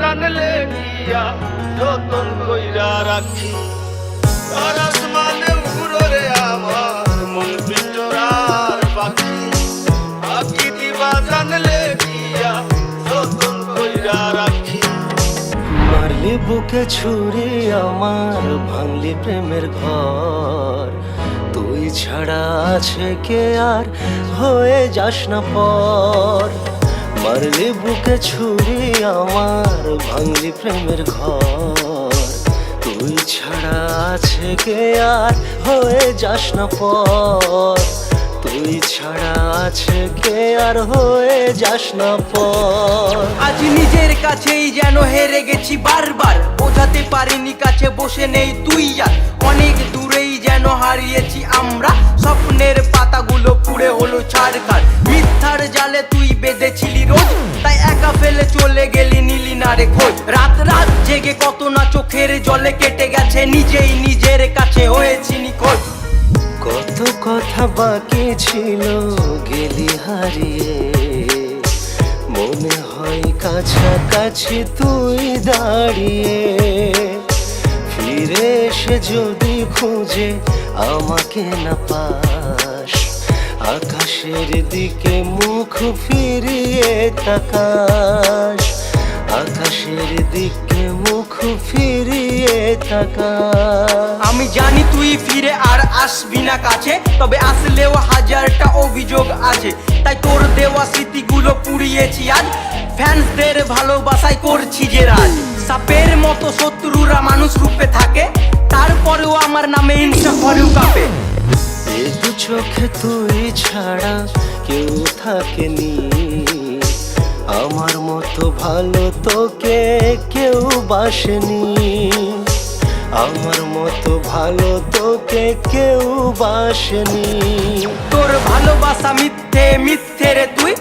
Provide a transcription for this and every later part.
জানলে দিয়া যতন কইরা রাখি। আর আসমানে উড়রে আমার মন পিঞ্জরার পাখি। পাখি দিবা জানলে দিয়া যতন মারলি বুকে ছুরি আমার ভাঙলি প্রেমের ঘর। তুই ছাড়া আছে কে আর হয়ে যাস না পর। মারলি বুকে ছুরি আমার ভাঙলি প্রেমের ঘর। তুই ছাড়া আছে কে আর হয়ে যাস না পর তুই ছাড়া আছে কে আর হয়ে যাস না পর আজ নিজের কাছেই যেন হেরে গেছি বারবার। বোঝাতে পারিনি কাছে বসে নেই তুই আর। অনেক দূরেই যেন হারিয়েছি আমরা কত না চোখের জলে কেটে গেছে, নিজেই নিজের কাছে হয়েছি নিখোঁজ। কত কথা বাকি ছিল, গেলি হারিয়ে। মনে হয় কাছাকাছি তুই দাঁড়িয়ে। ফিরে এসে যদি খুঁজে আমাকে না পাস, আকাশের দিকে মুখ ফিরিয়ে তাকাস। আকাশের দিকে মুখ ফিরিয়ে তাকাস আমি জানি তুই ফিরে আর আসবি না কাছে তবে আসলেও হাজারটা অভিযোগ আছে। তাই তোর দেওয়া স্মৃতিগুলো পুড়িয়েছি আজ। ফ্যান্সদের ভালোবাসায় করছি যে রাজ। সাপের মতো শত্রুরা মানুষ রূপে থাকে তারপরেও আমার নামে ইনসা করেও কাঁপে। চোখে তুই ছাড়া কেউ থাকেনি। আমার মতো ভালো তোকে কেউ বাসেনি। আমার মতো ভালো তোকে কেউ বাসেনি। তোর ভালোবাসা মিথ্যে মিথ্যে রে তুই।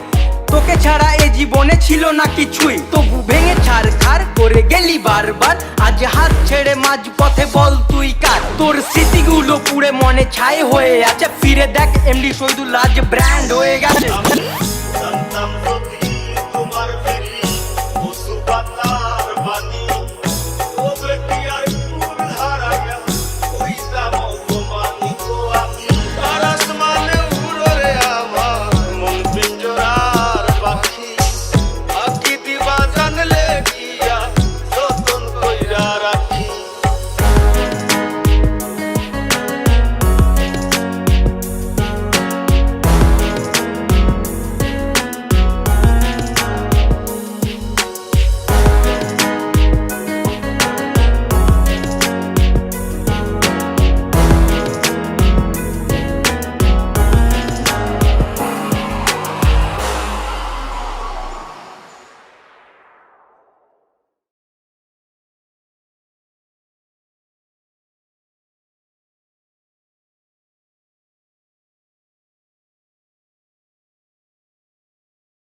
তোকে ছাড়া এ জীবনে ছিল না কিছুই। তবু ভেঙে ছাড় খার করে গেলি বারবার। আজ হাত ছেড়ে মাঝ পথে বল তুই কার? তোর স্মৃতিগুলো পুড়ে মনে ছাই হয়ে আছে। ফিরে দেখ এমডি শহীদুল আজ ব্র্যান্ড হয়ে গেছে।